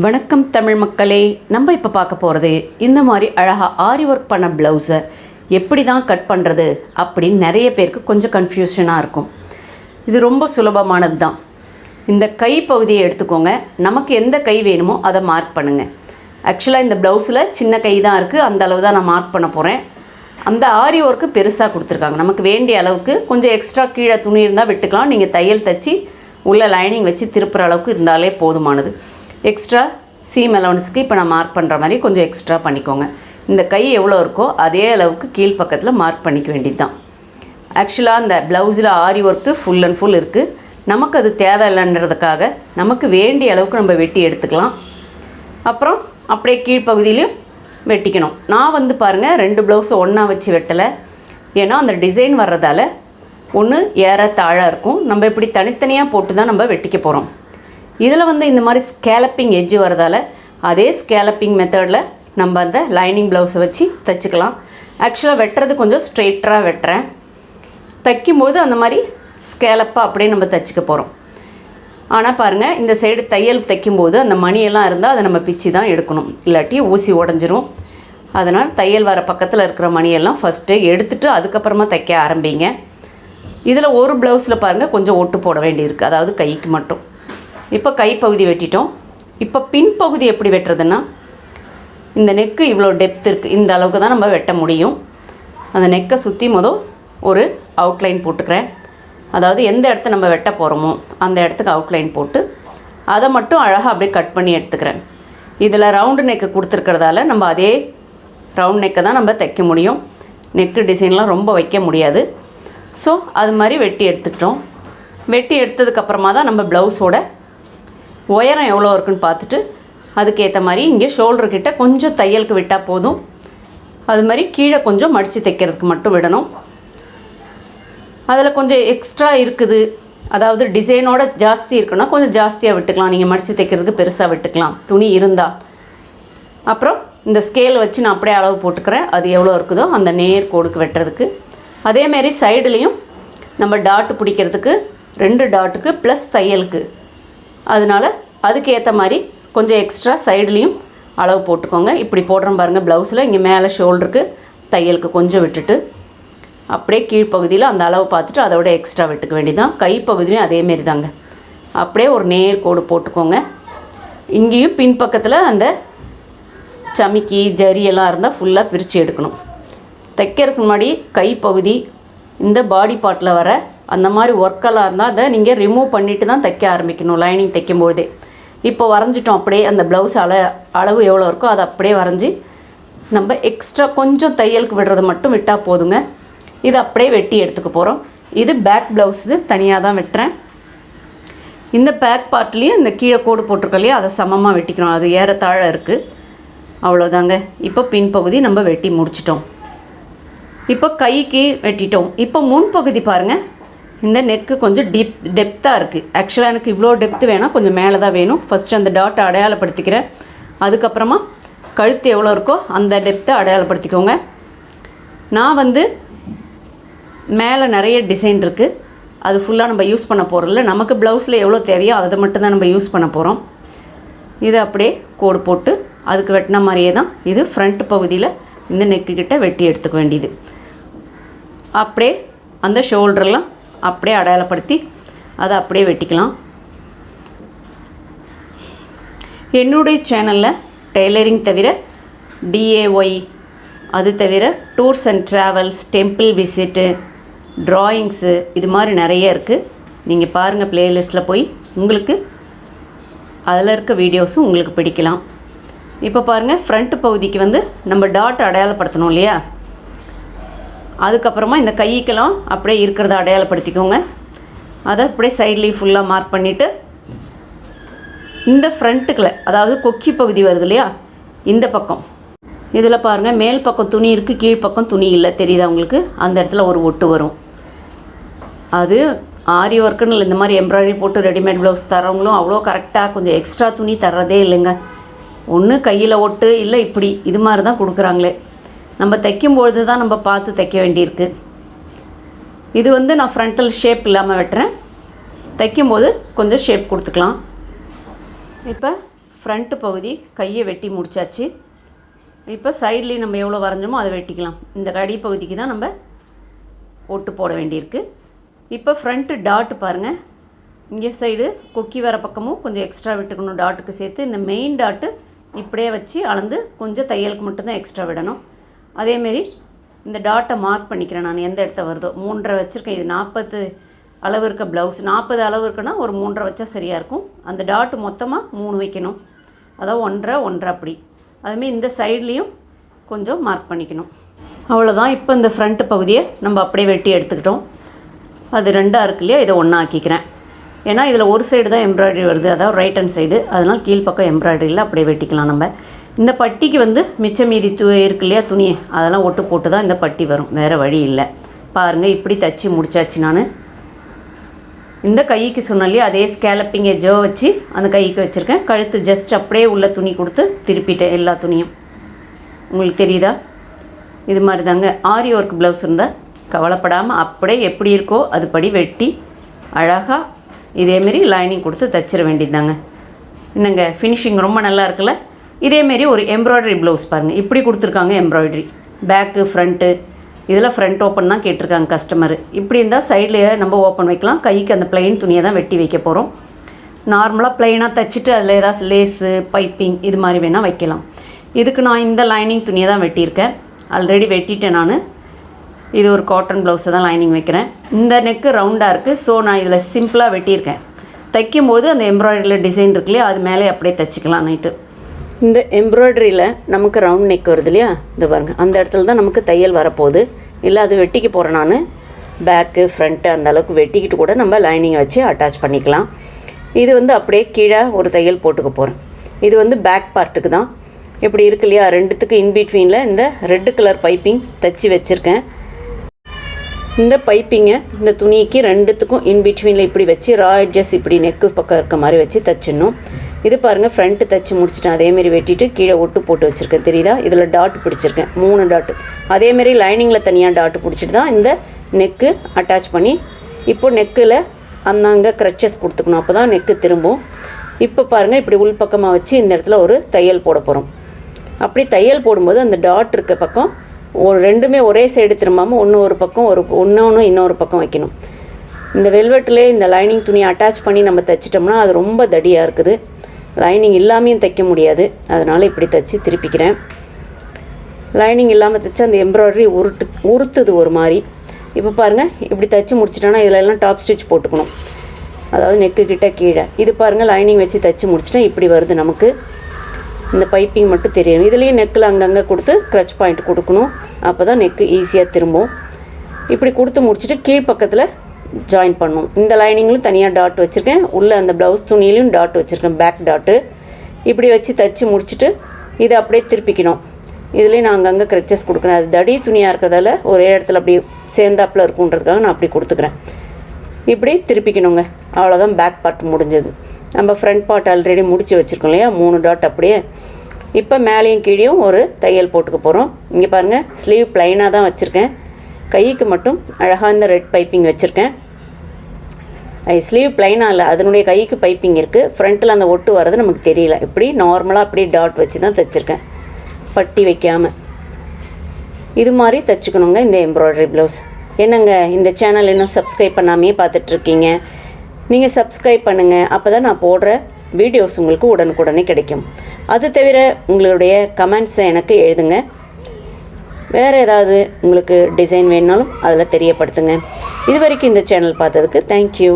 வணக்கம் தமிழ் மக்களே. நம்ம இப்போ பார்க்க போகிறது இந்த மாதிரி அழகாக ஆரி ஒர்க் பண்ண ப்ளவுஸை எப்படி தான் கட் பண்ணுறது அப்படின்னு நிறைய பேருக்கு கொஞ்சம் கன்ஃபியூஷனாக இருக்கும். இது ரொம்ப சுலபமானது தான். இந்த கை பகுதியை எடுத்துக்கோங்க. நமக்கு எந்த கை வேணுமோ அதை மார்க் பண்ணுங்கள் ஆக்சுவலாக இந்த ப்ளவுஸில் சின்ன கை தான் இருக்குது அந்த அளவு தான் நான் மார்க் பண்ண போகிறேன் அந்த ஆரி ஒர்க்கு பெருசாக கொடுத்துருக்காங்க. நமக்கு வேண்டிய அளவுக்கு கொஞ்சம் எக்ஸ்ட்ரா கீழே துணி இருந்தால் விட்டுக்கலாம். நீங்கள் தையல் தைச்சி உள்ள லைனிங் வச்சு திருப்புற அளவுக்கு இருந்தாலே போதுமானது. எக்ஸ்ட்ரா சீம் அலவன்ஸுக்கு இப்போ நான் மார்க் பண்ணுற மாதிரி கொஞ்சம் எக்ஸ்ட்ரா பண்ணிக்கோங்க. இந்த கை எவ்வளோ இருக்கோ அதே அளவுக்கு கீழ்ப்பக்கத்தில் மார்க் பண்ணிக்க வேண்டியது தான் ஆக்சுவலாக அந்த ப்ளவுஸில் aari work full and full இருக்குது நமக்கு அது தேவையில்லைன்றதுக்காக நமக்கு வேண்டிய அளவுக்கு நம்ம வெட்டி எடுத்துக்கலாம். அப்புறம் அப்படியே கீழ்ப்பகுதியிலையும் வெட்டிக்கணும். நான் வந்து பாருங்கள் ரெண்டு ப்ளவுஸை ஒன்றா வச்சு வெட்டலை. ஏன்னா அந்த டிசைன் வர்றதால ஒன்று ஏற தாழாக இருக்கும். நம்ம இப்படி தனித்தனியாக போட்டு தான் நம்ம வெட்டிக்க போகிறோம் இதில் வந்து இந்த மாதிரி ஸ்கேலப்பிங் எஜ்ஜு வரதால அதே ஸ்கேலப்பிங் மெத்தடில் நம்ம அந்த லைனிங் ப்ளவுஸை வச்சு தைச்சிக்கலாம். ஆக்சுவலாக வெட்டுறது கொஞ்சம் ஸ்ட்ரெயிட்டராக வெட்டுறேன். தைக்கும்போது அந்த மாதிரி ஸ்கேலப்பாக அப்படியே நம்ம தைச்சிக்க போகிறோம் ஆனால் பாருங்கள் இந்த சைடு தையல் தைக்கும்போது அந்த மணியெல்லாம் இருந்தால் அதை நம்ம பிச்சு தான் எடுக்கணும். இல்லாட்டி ஊசி உடஞ்சிரும். அதனால் தையல் வர பக்கத்தில் இருக்கிற மணியெல்லாம் ஃபஸ்ட்டு எடுத்துகிட்டு அதுக்கப்புறமா தைக்க ஆரம்பிங்க. இதில் ஒரு ப்ளவுஸில் பாருங்கள் கொஞ்சம் ஒட்டு போட வேண்டியிருக்கு. அதாவது கைக்கு மட்டும். இப்போ கைப்பகுதி வெட்டிட்டோம். இப்போ பின்பகுதி எப்படி வெட்டுறதுன்னா இந்த நெக்கு இவ்வளோ டெப்த் இருக்குது இந்த அளவுக்கு தான் நம்ம வெட்ட முடியும். அந்த நெக்கை சுற்றி மொதல் ஒரு அவுட்லைன் போட்டுக்கிறேன். அதாவது எந்த இடத்த நம்ம வெட்ட போகிறோமோ அந்த இடத்துக்கு அவுட்லைன் போட்டு அதை மட்டும் அழகாக அப்படியே கட் பண்ணி எடுத்துக்கிறேன். இதில் ரவுண்டு நெக்கு கொடுத்துருக்கிறதால நம்ம அதே ரவுண்ட் நெக்கை தான் நம்ம தைக்க முடியும். நெக்கு டிசைன்லாம் ரொம்ப வைக்க முடியாது. ஸோ அது மாதிரி வெட்டி எடுத்துக்கிட்டோம். வெட்டி எடுத்ததுக்கப்புறமா தான் நம்ம ப்ளவுஸோட உயரம் எவ்வளோ இருக்குன்னு பார்த்துட்டு அதுக்கேற்ற மாதிரி இங்கே ஷோல்டர் கிட்ட கொஞ்சம் தையலுக்கு விட்டால் போதும். அது மாதிரி கீழே கொஞ்சம் மடித்து தைக்கிறதுக்கு மட்டும் விடணும். அதில் கொஞ்சம் எக்ஸ்ட்ரா இருக்குது. அதாவது டிசைனோட ஜாஸ்தி இருக்குன்னா கொஞ்சம் ஜாஸ்தியாக விட்டுக்கலாம். நீங்கள் மடித்து தைக்கிறதுக்கு பெருசாக விட்டுக்கலாம். துணி இருந்தால் அப்புறம் இந்த ஸ்கேல் வச்சு நான் அப்படியே அளவு போட்டுக்கிறேன். அது எவ்வளோ இருக்குதோ அந்த நேர் கோடுக்கு வெட்டுறதுக்கு. அதேமாரி சைடுலேயும் நம்ம டாட்டு பிடிக்கிறதுக்கு ரெண்டு டாட்டுக்கு ப்ளஸ் தையலுக்கு அதனால் அதுக்கேற்ற மாதிரி கொஞ்சம் எக்ஸ்ட்ரா சைடுலேயும் அளவு போட்டுக்கோங்க. இப்படி போடுறோம் பாருங்கள் ப்ளவுஸில் இங்கே மேலே ஷோல்டருக்கு தையலுக்கு கொஞ்சம் விட்டுட்டு அப்படியே கீழ்ப்பகுதியில் அந்த அளவு பார்த்துட்டு அதோட எக்ஸ்ட்ரா விட்டுக்க வேண்டியதான் கைப்பகுதியும் அதேமாரி தாங்க அப்படியே ஒரு நேர் கோடு போட்டுக்கோங்க. இங்கேயும் பின்பக்கத்தில் அந்த சமிக்கி ஜரியெல்லாம் இருந்தால் ஃபுல்லாக பிரித்து எடுக்கணும். தைக்கிறதுக்கு முன்னாடி கைப்பகுதி இந்த பாடி பார்ட்டில் வர அந்த மாதிரி ஒர்க்கெல்லாம் இருந்தால் அதை நீங்கள் ரிமூவ் பண்ணிவிட்டு தான் தைக்க ஆரம்பிக்கணும் லைனிங் தைக்கும்போதே இப்போ வரைஞ்சிட்டோம் அப்படியே அந்த ப்ளவுஸ் அள அளவு எவ்வளோ இருக்கோ அதை அப்படியே வரைஞ்சி நம்ம எக்ஸ்ட்ரா கொஞ்சம் தையலுக்கு விடுறது மட்டும் விட்டால் போதுங்க. இது அப்படியே வெட்டி எடுத்துக்க போகிறோம் இது பேக் ப்ளவுஸு தனியாக தான் வெட்டுறேன். இந்த பேக் பார்ட்லேயும் இந்த கீழே கோடு போட்டிருக்கோம் அதை சமமாக வெட்டிக்கணும் அது ஏறத்தாழ இருக்குது அவ்வளோதாங்க இப்போ பின்பகுதி நம்ம வெட்டி முடிச்சிட்டோம். இப்போ கைக்கு வெட்டிட்டோம். இப்போ முன்பகுதி பாருங்கள் இந்த நெக்கு கொஞ்சம் டீப் டெப்த்தாக இருக்குது ஆக்சுவலாக எனக்கு இவ்வளோ டெப்த்து வேணால் கொஞ்சம் மேலே தான் வேணும். ஃபஸ்ட்டு அந்த டாட்டை அடையாளப்படுத்திக்கிறேன். அதுக்கப்புறமா கழுத்து எவ்வளோ இருக்கோ அந்த டெப்த்தை அடையாளப்படுத்திக்கோங்க. நான் வந்து மேலே நிறைய டிசைன் இருக்குது அது ஃபுல்லாக நம்ம யூஸ் பண்ண போகிறதில்ல நமக்கு ப்ளவுஸில் எவ்வளோ தேவையோ அதை மட்டும்தான் நம்ம யூஸ் பண்ண போகிறோம் இது அப்படியே கோடு போட்டு அதுக்கு வெட்டின மாதிரியே தான் இது ஃப்ரண்ட் பகுதியில் இந்த நெக்கு கிட்ட வெட்டி எடுத்துக்க வேண்டியது. அப்படியே அந்த ஷோல்டர்லாம் அப்படியே அடையாளப்படுத்தி அதை அப்படியே வெட்டிக்கலாம். என்னுடைய சேனலில் டெய்லரிங் தவிர டிஏஒய் அது தவிர tours and travels temple visit drawings இது மாதிரி நிறைய இருக்குது நீங்கள் பாருங்கள் ப்ளேலிஸ்ட்டில் போய் உங்களுக்கு அதில் இருக்க வீடியோஸும் உங்களுக்கு பிடிக்கலாம். இப்போ பாருங்கள் ஃப்ரண்ட் பகுதிக்கு வந்து நம்ம டாட் அடையாளப்படுத்தணும் இல்லையா? அதுக்கப்புறமா இந்த கைக்கெல்லாம் அப்படியே இருக்கிறத அடையாளப்படுத்திக்கோங்க. அதை அப்படியே சைட்லேயும் ஃபுல்லாக மார்க் பண்ணிவிட்டு இந்த ஃப்ரண்ட்டுக்கில் அதாவது கொக்கி பகுதி வருது இல்லையா? இந்த பக்கம். இதில் பாருங்கள் மேல் பக்கம் துணி இருக்குது கீழ்ப்பக்கம் துணி இல்லை. தெரியுதா உங்களுக்கு? அந்த இடத்துல ஒரு ஒட்டு வரும். அது ஆரி ஒர்க்குன்னு இல்லை இந்த மாதிரி எம்ப்ராய்டரி போட்டு ரெடிமேட் ப்ளவுஸ் தரவங்களும் அவ்வளோ கரெக்டாக கொஞ்சம் எக்ஸ்ட்ரா துணி தர்றதே இல்லைங்க. ஒன்று கையில் ஒட்டு இல்லை இப்படி. இது மாதிரி தான் கொடுக்குறாங்களே. நம்ம தைக்கும்பொழுது தான் நம்ம பார்த்து தைக்க வேண்டியிருக்கு. இது வந்து நான் ஃப்ரண்டல் ஷேப் இல்லாமல் வெட்டுறேன். தைக்கும்போது கொஞ்சம் ஷேப் கொடுத்துக்கலாம். இப்போ ஃப்ரண்ட்டு பகுதி கையை வெட்டி முடிச்சாச்சு. இப்போ சைட்லேயும் நம்ம எவ்வளோ வரைஞ்சோமோ அதை வெட்டிக்கலாம். இந்த கடி பகுதிக்கு தான் நம்ம ஒட்டு போட வேண்டியிருக்கு. இப்போ ஃப்ரண்ட்டு டாட்டு பாருங்கள் இங்கே சைடு கொக்கி வர பக்கமும் கொஞ்சம் எக்ஸ்ட்ரா விட்டுக்கணும். டாட்டுக்கு சேர்த்து இந்த மெயின் டாட்டு இப்படியே வச்சு அளந்து கொஞ்சம் தையலுக்கு மட்டும்தான் எக்ஸ்ட்ரா விடணும். அதேமாரி இந்த டாட்டை மார்க் பண்ணிக்கிறேன் நான். எந்த இடத்த வருதோ. மூன்றரை வச்சுருக்கேன். இது நாற்பது அளவு இருக்க ப்ளவுஸ் நாற்பது அளவு இருக்குன்னா ஒரு மூன்றரை வச்சா சரியாக இருக்கும். அந்த டாட்டு மொத்தமாக மூணு வைக்கணும். அதாவது ஒன்றரை ஒன்றரை அப்படி. அதுமாரி இந்த சைட்லேயும் கொஞ்சம் மார்க் பண்ணிக்கணும். அவ்வளோதான் இப்போ இந்த ஃப்ரண்ட் பகுதியை நம்ம அப்படியே வெட்டி எடுத்துக்கிட்டோம். அது ரெண்டாக இருக்கு இல்லையா? இதை ஒன்றா ஆக்கிக்கிறேன். ஏன்னா இதில் ஒரு சைடு தான் எம்ப்ராய்டரி வருது. அதாவது ரைட் ஹேண்ட் சைடு அதனால் கீழ்ப்பக்கம் எம்ப்ராய்டரியில் அப்படியே வெட்டிக்கலாம் நம்ம. இந்த பட்டிக்கு வந்து மிச்சம் மீதி து இருக்கு இல்லையா துணி அதெல்லாம் ஒட்டு போட்டு தான் இந்த பட்டி வரும். வேறு வழி இல்லை. பாருங்கள் இப்படி தச்சு முடிச்சாச்சு நான். இந்த கைக்கு சொன்னாலே அதே ஸ்கேலப்பிங் எஜ்ஜோ வச்சு அந்த கைக்கு வச்சுருக்கேன். கழுத்து ஜஸ்ட் அப்படியே உள்ள துணி கொடுத்து திருப்பிட்டேன் எல்லா துணியும். உங்களுக்கு தெரியுதா? இது மாதிரி தாங்க ஆரி ஒர்க் ப்ளவுஸ் இருந்தால் கவலைப்படாமல் அப்படியே எப்படி இருக்கோ அதுபடி வெட்டி அழகாக இதேமாரி லைனிங் கொடுத்து தச்சிட வேண்டியதுதாங்க. என்னங்க ஃபினிஷிங் ரொம்ப நல்லா இருக்குல்ல? இதேமாரி ஒரு எம்ப்ராய்டரி ப்ளவுஸ் பாருங்கள் இப்படி கொடுத்துருக்காங்க எம்ப்ராய்டரி பேக்கு ஃப்ரண்ட்டு இதில் ஃப்ரண்ட் ஓப்பன் தான் கேட்டிருக்காங்க கஸ்டமர் இப்படி இருந்தால் சைடில் நம்ம ஓப்பன் வைக்கலாம். கைக்கு அந்த பிளெயின் துணியை தான் வெட்டி வைக்க போகிறோம் நார்மலாக ப்ளைனாக தைச்சிட்டு அதில் ஏதாவது லேஸு பைப்பிங் இது மாதிரி வேணால் வைக்கலாம். இதுக்கு நான் இந்த லைனிங் துணியை தான் வெட்டியிருக்கேன். ஆல்ரெடி வெட்டிட்டேன் நான். இது ஒரு காட்டன் ப்ளவுஸை தான் லைனிங் வைக்கிறேன். இந்த நெக்கு ரவுண்டாக இருக்குது ஸோ நான் இதில் சிம்பிளாக வெட்டியிருக்கேன். தைக்கும்போது அந்த எம்ப்ராய்டரியில் டிசைன் இருக்குல்லையே அது மேலே அப்படியே தைச்சிக்கலாம் நைட்டு இந்த எம்ப்ராய்டரியில் நமக்கு ரவுண்ட் நெக் வருது இல்லையா? இந்த பாருங்கள் அந்த இடத்துல தான் நமக்கு தையல் வரப்போகுது. இல்லை அது வெட்டிக்க போகிறேன் நான். பேக்கு ஃப்ரண்ட்டு அந்த அளவுக்கு வெட்டிக்கிட்டு கூட நம்ம லைனிங்கை வச்சு அட்டாச் பண்ணிக்கலாம். இது வந்து அப்படியே கீழே ஒரு தையல் போட்டுக்க போகிறேன் இது வந்து பேக் பார்ட்டுக்கு தான். இப்படி இருக்கு இல்லையா? ரெண்டுத்துக்கு இன்பிட்வீனில் இந்த ரெட்டு கலர் பைப்பிங் தச்சு வச்சுருக்கேன். இந்த பைப்பிங்கை இந்த துணிக்கு ரெண்டுத்துக்கும் இன்பிட்வீனில் இப்படி வச்சு ரா எட்ஜஸ் இப்படி நெக்கு பக்கம் இருக்க மாதிரி வச்சு தச்சிடணும். இது பாருங்கள் ஃப்ரண்ட்டு தச்சு முடிச்சிட்டேன். அதேமாரி வெட்டிட்டு கீழே ஒட்டு போட்டு வச்சுருக்கேன். தெரியுதா? இதில் டாட் பிடிச்சிருக்கேன். மூணு டாட்டு அதேமாரி லைனிங்கில் தனியாக டாட் பிடிச்சிட்டு தான் இந்த நெக்கு அட்டாச் பண்ணி இப்போ நெக்கில் அந்தாங்க க்ரச்சஸ் கொடுத்துக்கணும். அப்போ தான் நெக்கு திரும்பும். இப்போ பாருங்கள் இப்படி உள்பக்கமாக வச்சு இந்த இடத்துல ஒரு தையல் போட போகிறோம் அப்படி தையல் போடும்போது அந்த டாட் இருக்க பக்கம் ஒரு ரெண்டுமே ஒரே சைடு திரும்பாமல் ஒன்று ஒரு பக்கம் ஒரு ஒன்று இன்னொரு பக்கம் வைக்கணும். இந்த வெல்வெட்டில் இந்த லைனிங் துணியை அட்டாச் பண்ணி நம்ம தைச்சிட்டோம்னா அது ரொம்ப தடியாக இருக்குது. லைனிங் இல்லாமையும் தைக்க முடியாது. அதனால் இப்படி தைச்சி திருப்பிக்கிறேன். லைனிங் இல்லாமல் தைச்சா அந்த எம்ப்ராய்டரி உருட்டு உறுத்துது ஒரு மாதிரி இப்போ பாருங்கள் இப்படி தைச்சி முடிச்சிட்டோன்னா இதில் எல்லாம் டாப் ஸ்டிச் போட்டுக்கணும். அதாவது நெக்கு கிட்ட கீழே. இது பாருங்கள் லைனிங் வச்சு தைச்சி முடிச்சிட்டா இப்படி வருது நமக்கு. இந்த பைப்பிங் மட்டும் தெரியும். இதுலேயும் நெக்கில் அங்கங்கே கொடுத்து க்ரச் பாயிண்ட் கொடுக்கணும். அப்போ தான் நெக்கு ஈஸியாக திரும்பும். இப்படி கொடுத்து முடிச்சுட்டு கீழ்ப்பக்கத்தில் ஜாயின் பண்ணணும். இந்த லைனிங்லையும் தனியாக டாட் வச்சுருக்கேன். உள்ளே அந்த ப்ளவுஸ் துணியிலையும் டாட் வச்சுருக்கேன். பேக் டாட்டு இப்படி வச்சு தைச்சி முடிச்சுட்டு இதை அப்படியே திருப்பிக்கணும். இதுலேயும் நான் அங்கங்கே க்ரெச்சஸ் கொடுக்குறேன். அது தடி துணியாக இருக்கிறதால ஒரே இடத்துல அப்படி சேர்ந்தாப்பில் இருக்குன்றதுக்காக நான் அப்படி கொடுத்துக்கிறேன். இப்படி திருப்பிக்கணுங்க. அவ்வளோதான் பேக் பார்ட் முடிஞ்சது. நம்ம ஃப்ரண்ட் பார்ட் ஆல்ரெடி முடித்து வச்சுருக்கோம் இல்லையா? மூணு டாட் அப்படியே. இப்போ மேலேயும் கீழேயும் ஒரு தையல் போட்டுக்க போகிறோம் இங்கே பாருங்கள் ஸ்லீவ் ப்ளைனாக தான் வச்சுருக்கேன். கைக்கு மட்டும் அழகாக இந்த ரெட் பைப்பிங் வச்சுருக்கேன். ஸ்லீவ் ப்ளைனாக இல்லை அதனுடைய கைக்கு பைப்பிங் இருக்குது ஃப்ரண்ட்டில் அந்த ஒட்டு வர்றது நமக்கு தெரியல. இப்படி நார்மலாக அப்படியே டாட் வச்சு தான் தைச்சிருக்கேன். பட்டி வைக்காமல் இது மாதிரி தைச்சிக்கணுங்க இந்த எம்ப்ராய்டரி ப்ளவுஸ் என்னங்க இந்த சேனல் இன்னும் சப்ஸ்கிரைப் பண்ணாமையே பார்த்துட்ருக்கீங்க? நீங்கள் சப்ஸ்கிரைப் பண்ணுங்கள் அப்போ தான் நான் போடுற வீடியோஸ் உங்களுக்கு உடனுக்குடனே கிடைக்கும். அது தவிர உங்களுடைய கமெண்ட்ஸை எனக்கு எழுதுங்க. வேறு ஏதாவது உங்களுக்கு டிசைன் வேணுனாலும் அதில் தெரியப்படுத்துங்க. இது வரைக்கும் இந்த சேனல் பார்த்ததுக்கு தேங்க்யூ